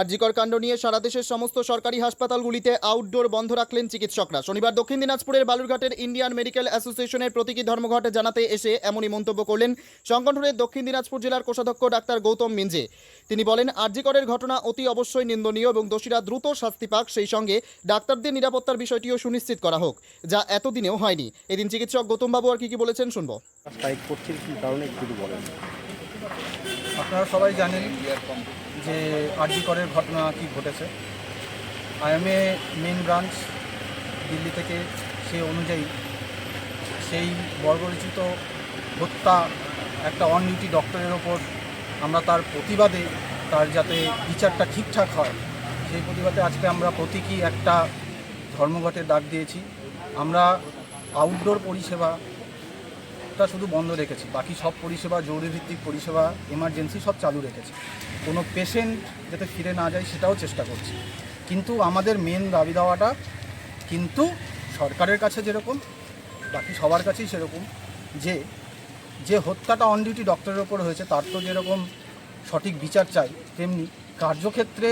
আরজিকর কাণ্ড নিয়ে সারা দেশের সমস্ত সরকারি হাসপাতালগুলিতে আউটডোর বন্ধ রাখলেন চিকিৎসকরা। শনিবার দক্ষিণ দিনাজপুরের বালুরঘাটের ইন্ডিয়ান মেডিকেল অ্যাসোসিয়েশনের প্রতীকী ধর্মঘটে জানাতে এসে এমনই মন্তব্য করলেন সংগঠনের দক্ষিণ দিনাজপুর জেলার কোষাধ্যক্ষ ডাক্তার গৌতম মিঞ্জে। তিনি বলেন আরজিকরের ঘটনা অতি অবশ্যই নিন্দনীয় এবং দোষীরা দ্রুত শাস্তি পাক সেই সঙ্গে ডাক্তারদের নিরাপত্তার বিষয়টিও সুনিশ্চিত করা হোক যা এতদিনেও হয়নি। এদিন চিকিৎসক গৌতমবাবু আর কি কি বলেছেন শুনব। স্ট্রাইক করছেন কি কারণে একটু বলেন। আপনারা সবাই জানেন যে আরজি করের ঘটনা কি ঘটেছে। আইএমএ মেন ব্রাঞ্চ দিল্লি থেকে সে অনুযায়ী সেই বর্বরচিত হত্যা একটা অন ডিউটি ডক্টরের ওপর আমরা তার প্রতিবাদে তার যাতে বিচারটা ঠিকঠাক হয়, সেই প্রতিবাদে আজকে আমরা প্রতীকী একটা ধর্মঘটের ডাক দিয়েছি। আমরা আউটডোর পরিষেবা টা শুধু বন্ধ রেখেছি, বাকি সব পরিষেবা জরুরিভিত্তিক পরিষেবা এমার্জেন্সি সব চালু রেখেছি। কোনো পেশেন্ট যাতে ফিরে না যায় সেটাও চেষ্টা করছি। কিন্তু আমাদের মেন দাবি দেওয়াটা কিন্তু সরকারের কাছে যেরকম, বাকি সবার কাছেই সেরকম, যে যে হত্যাটা অন ডিউটি ডক্টরের ওপর হয়েছে, তার তো যেরকম সঠিক বিচার চাই, তেমনি কার্যক্ষেত্রে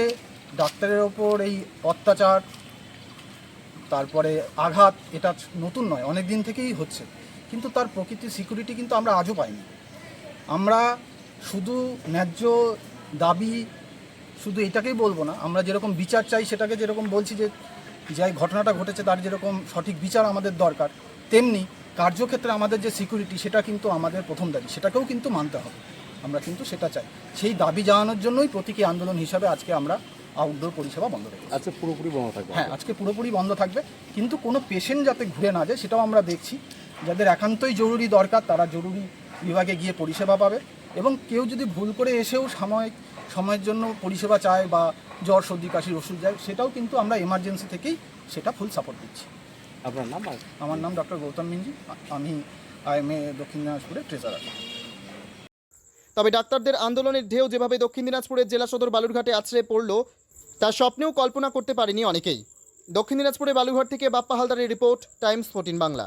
ডাক্তারের ওপর এই অত্যাচার, তারপরে আঘাত, এটা নতুন নয় অনেক দিন থেকেই হচ্ছে। কিন্তু তার প্রকৃতির সিকিউরিটি কিন্তু আমরা আজও পাইনি। আমরা শুধু ন্যায্য দাবি শুধু এটাকেই বলব না আমরা যেরকম বিচার চাই সেটাকে যেরকম বলছি যে যাই ঘটনাটা ঘটেছে তার যেরকম সঠিক বিচার আমাদের দরকার তেমনি কার্যক্ষেত্রে আমাদের যে সিকিউরিটি সেটা কিন্তু আমাদের প্রথম দাবি সেটাকেও কিন্তু মানতে হবে। আমরা কিন্তু সেটা চাই। সেই দাবি জানানোর জন্যই প্রতীকী আন্দোলন হিসাবে আজকে আমরা আউটডোর পরিষেবা বন্ধ রেখেছি। আজকে পুরোপুরি বন্ধ থাকবে। হ্যাঁ আজকে পুরোপুরি বন্ধ থাকবে। কিন্তু কোনো পেশেন্ট যাতে ঘুরে না যায় সেটাও আমরা দেখছি। যাদের একান্তই জরুরি দরকার তারা জরুরি বিভাগে গিয়ে পরিষেবা পাবে এবং কেউ যদি ভুল করে এসেও সাময়িক সময়ের জন্য পরিষেবা চায় বা জ্বর সর্দি কাশির ওষুধ যায় সেটাও কিন্তু আমরা এমার্জেন্সি থেকেই সেটা ফুল সাপোর্ট দিচ্ছি। আপনার নাম আমার নাম ডক্টর গৌতম মিঞ্জি আমি আইএমএ দক্ষিণ দিনাজপুরের ট্রেজারার তবে ডাক্তারদের আন্দোলনের ঢেউ যেভাবে দক্ষিণ দিনাজপুরের জেলা সদর বালুরঘাটে আছড়ে পড়ল তা স্বপ্নেও কল্পনা করতে পারেনি অনেকেই। দক্ষিণ দিনাজপুরের বালুরঘাট থেকে বাপ্পা হালদারের রিপোর্ট টাইমস ফোর্টিন বাংলা।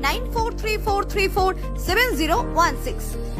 9434347016.